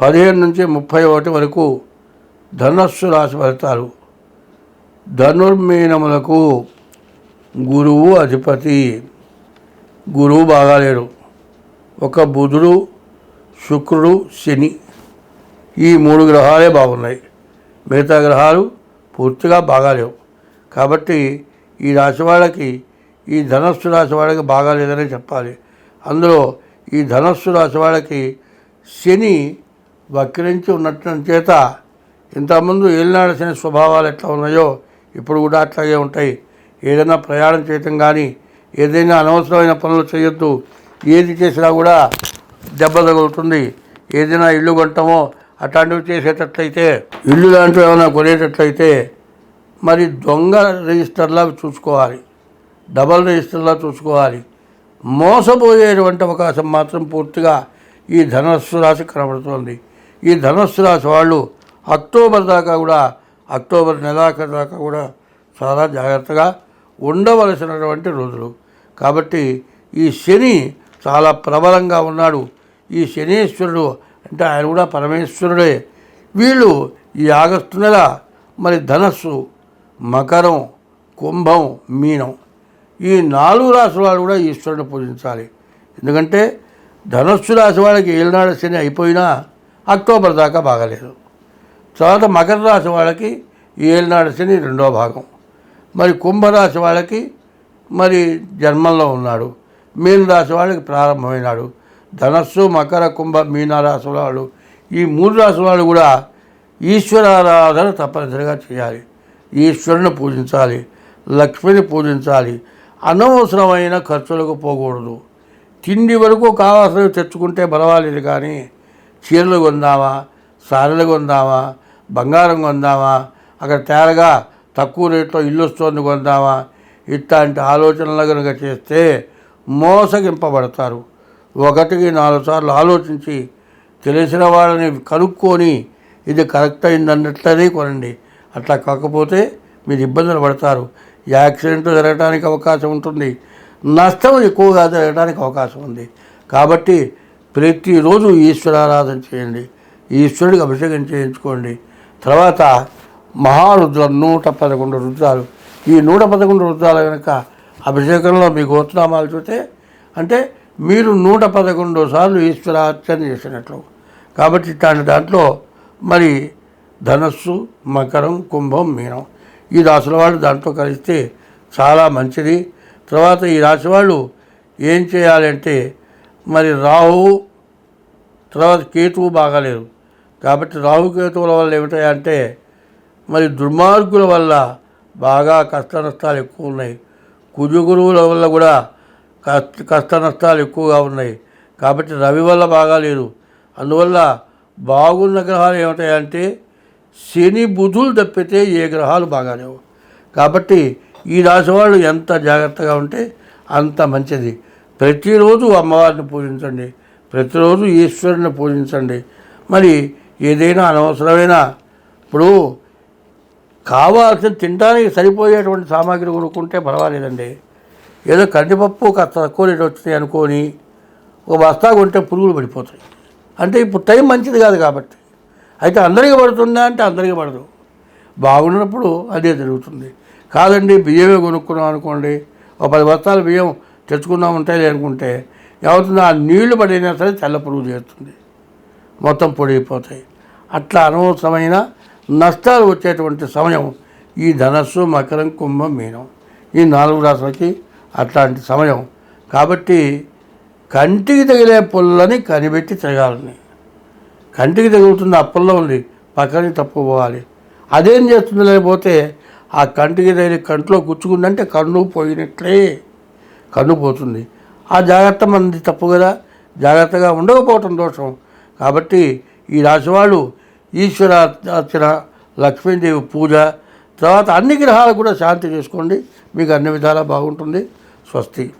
పదిహేను నుంచి ముప్పై ఒకటి వరకు ధనస్సు రాశి ఫలితాలు. ధనుర్మీనములకు గురువు అధిపతి. గురువు బాగాలేడు ఒక బుధుడు శుక్రుడు శని. ఈ మూడు గ్రహాలే బాగున్నాయి. మిగతా గ్రహాలు పూర్తిగా బాగాలేవు కాబట్టి ఈ రాశి వాళ్ళకి ఈ ధనస్సు రాశి వాళ్ళకి బాగాలేదనే చెప్పాలి. అందులో ఈ ధనస్సు రాశి వాళ్ళకి శని వక్రించి ఉన్నట్టు చేత ఇంతకుముందు ఏలినాడు శని స్వభావాలు ఎట్లా ఉన్నాయో ఇప్పుడు కూడా అట్లాగే ఉంటాయి. ఏదైనా ప్రయాణం చేయటం కానీ ఏదైనా అనవసరమైన పనులు చేయొద్దు. ఏది చేసినా కూడా దెబ్బ తగులుతుంది. ఏదైనా ఇల్లు కొంటామో అట్లాంటివి చేసేటట్లయితే ఇల్లు లాంటివి ఏమైనా కొనేటట్లయితే మరి దొంగ రిజిస్టర్లా చూసుకోవాలి. డబల్ రిజిస్టర్లా చూసుకోవాలి. మోసపోయేటువంటి అవకాశం మాత్రం పూర్తిగా ఈ ధనస్సు రాశి కనబడుతోంది. ఈ ధనస్సు రాశి వాళ్ళు అక్టోబర్ దాకా కూడా అక్టోబర్ నెలాఖరు దాకా కూడా చాలా జాగ్రత్తగా ఉండవలసినటువంటి రోజులు. కాబట్టి ఈ శని చాలా ప్రబలంగా ఉన్నాడు. ఈ శనీశ్వరుడు అంటే ఆయన కూడా పరమేశ్వరుడే. వీళ్ళు ఈ ఆగస్టు నెల మరి ధనస్సు మకరం కుంభం మీనం ఈ నాలుగు రాశుల వాళ్ళు కూడా ఈశ్వరుని పూజించాలి. ఎందుకంటే ధనస్సు రాశి వాళ్ళకి ఏలినాడు శని అయిపోయినా అక్టోబర్ దాకా బాగలేదు. తర్వాత మకర రాశి వాళ్ళకి ఈ ఏలినాడు శని రెండో భాగం. మరి కుంభరాశి వాళ్ళకి మరి జన్మంలో ఉన్నాడు. మీనరాశి వాళ్ళకి ప్రారంభమైనాడు. ధనస్సు మకర కుంభ మీనరాశి వాళ్ళు ఈ మూడు రాశి వాళ్ళు కూడా ఈశ్వరారాధన తప్పనిసరిగా చేయాలి. ఈశ్వరుని పూజించాలి లక్ష్మిని పూజించాలి. అనవసరమైన ఖర్చులకు పోకూడదు. తిండి వరకు కావాల్సినవి తెచ్చుకుంటే పర్వాలేదు కానీ చీరలు కొందామా సారెలు కొందామా బంగారం కొందామా అక్కడ తేరగా తక్కువ రేట్లో ఇల్లు వస్తుంది కొందామా ఇట్లాంటి ఆలోచనలు కనుక చేస్తే మోసగింపబడతారు. ఒకటికి నాలుగు సార్లు ఆలోచించి తెలిసిన వాళ్ళని కనుక్కొని ఇది కరెక్ట్ అయిందన్నట్లనే కొనండి. అట్లా కాకపోతే మీరు ఇబ్బందులు పడతారు. యాక్సిడెంట్ జరగడానికి అవకాశం ఉంటుంది. నష్టం ఎక్కువగా జరగడానికి అవకాశం ఉంది. కాబట్టి ప్రతిరోజు ఈశ్వరారాధన చేయండి. ఈశ్వరుడికి అభిషేకం చేయించుకోండి. తర్వాత మహారుద్రం నూట పదకొండు రుద్రాలు. ఈ నూట పదకొండు రుద్రాలు కనుక అభిషేకంలో మీ గోత్రనామాలు చూస్తే అంటే మీరు నూట పదకొండు సార్లు ఈశ్వరార్చన చేసినట్లు. కాబట్టి దాని దాంట్లో మరి ధనస్సు మకరం కుంభం మీనం. ఈ రాసుల వాళ్ళు దాంట్లో కలిస్తే చాలా మంచిది. తర్వాత ఈ రాశి వాళ్ళు ఏం చేయాలంటే మరి రాహు తర్వాత కేతువు బాగాలేదు. కాబట్టి రాహుకేతువుల వల్ల ఏమిటాయంటే మరి దుర్మార్గుల వల్ల బాగా కష్ట నష్టాలు ఎక్కువ ఉన్నాయి. కుజగురువుల వల్ల కూడా కష్ట కష్ట నష్టాలు ఎక్కువగా ఉన్నాయి. కాబట్టి రవి వల్ల బాగాలేదు. అందువల్ల బాగున్న గ్రహాలు ఏమిటాయంటే శని బుధులు తప్పితే ఏ గ్రహాలు బాగాలేవు. కాబట్టి ఈ రాశి వాళ్ళు ఎంత జాగ్రత్తగా ఉంటే అంత మంచిది. ప్రతిరోజు అమ్మవారిని పూజించండి. ప్రతిరోజు ఈశ్వరుని పూజించండి. మరి ఏదైనా అనవసరమైన ఇప్పుడు కావాల్సిన తినడానికి సరిపోయేటువంటి సామాగ్రి కొనుక్కుంటే పర్వాలేదండి. ఏదో కందిపప్పు కాస్త తక్కువ రేటు వచ్చినాయి అనుకొని ఒక బస్తా కొంటే పురుగులు పడిపోతాయి. అంటే ఇప్పుడు టైం మంచిది కాదు కాబట్టి. అయితే అందరికీ పడుతుందా అంటే అందరికీ పడదు. బాగున్నప్పుడు అదే జరుగుతుంది. కాదండి బియ్యమే కొనుక్కున్నాం అనుకోండి ఒక పది బస్తాలు బియ్యం తెచ్చుకుందాం ఉంటాయి అనుకుంటే ఏమవుతుంది ఆ నీళ్ళు పడినా సరే తెల్ల పురుగు చేస్తుంది. మొత్తం పొడిగిపోతాయి. అట్లా అనవసరమైన నష్టాలు వచ్చేటువంటి సమయం ఈ ధనస్సు మకరం కుంభం మీనం. ఈ నాలుగు రాశులకి అట్లాంటి సమయం. కాబట్టి కంటికి తగిలే పుల్లని కనిపెట్టి తిరగాలని. కంటికి తగులుతుంది ఆ పుల్ల ఉంది పక్కకి తప్పుకోవాలి. అదేం చేస్తుంది లేకపోతే ఆ కంటికి తగిలి కంట్లో గుచ్చుకుందంటే కన్ను పోయినట్లే. కన్ను పోతుంది. ఆ జాగ్రత్త మనది తప్పు కదా? జాగ్రత్తగా ఉండకపోవటం దోషం. కాబట్టి ఈ రాశి వాళ్ళు ఈశ్వర అర్చన లక్ష్మీదేవి పూజ తర్వాత అన్ని గ్రహాలు కూడా శాంతి చేసుకోండి. మీకు అన్ని విధాలా బాగుంటుంది. స్వస్తి.